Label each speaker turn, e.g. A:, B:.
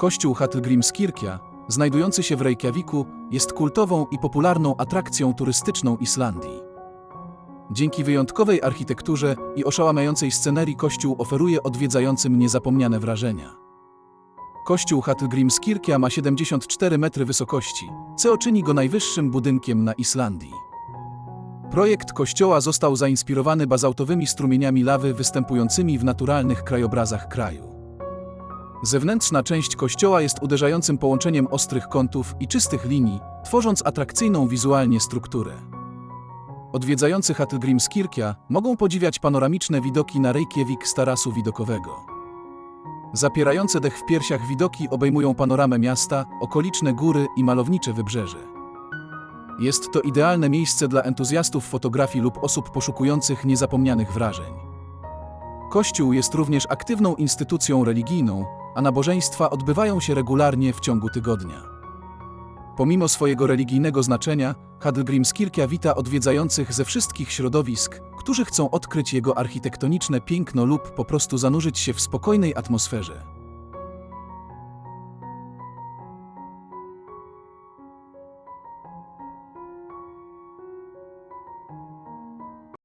A: Kościół Hallgrímskirkja, znajdujący się w Reykjaviku, jest kultową i popularną atrakcją turystyczną Islandii. Dzięki wyjątkowej architekturze i oszałamiającej scenerii kościół oferuje odwiedzającym niezapomniane wrażenia. Kościół Hallgrímskirkja ma 74 metry wysokości, co czyni go najwyższym budynkiem na Islandii. Projekt kościoła został zainspirowany bazaltowymi strumieniami lawy występującymi w naturalnych krajobrazach kraju. Zewnętrzna część kościoła jest uderzającym połączeniem ostrych kątów i czystych linii, tworząc atrakcyjną wizualnie strukturę. Odwiedzający Hallgrímskirkja mogą podziwiać panoramiczne widoki na Reykjavik z tarasu widokowego. Zapierające dech w piersiach widoki obejmują panoramę miasta, okoliczne góry i malownicze wybrzeże. Jest to idealne miejsce dla entuzjastów fotografii lub osób poszukujących niezapomnianych wrażeń. Kościół jest również aktywną instytucją religijną, a nabożeństwa odbywają się regularnie w ciągu tygodnia. Pomimo swojego religijnego znaczenia, Hallgrímskirkja wita odwiedzających ze wszystkich środowisk, którzy chcą odkryć jego architektoniczne piękno lub po prostu zanurzyć się w spokojnej atmosferze.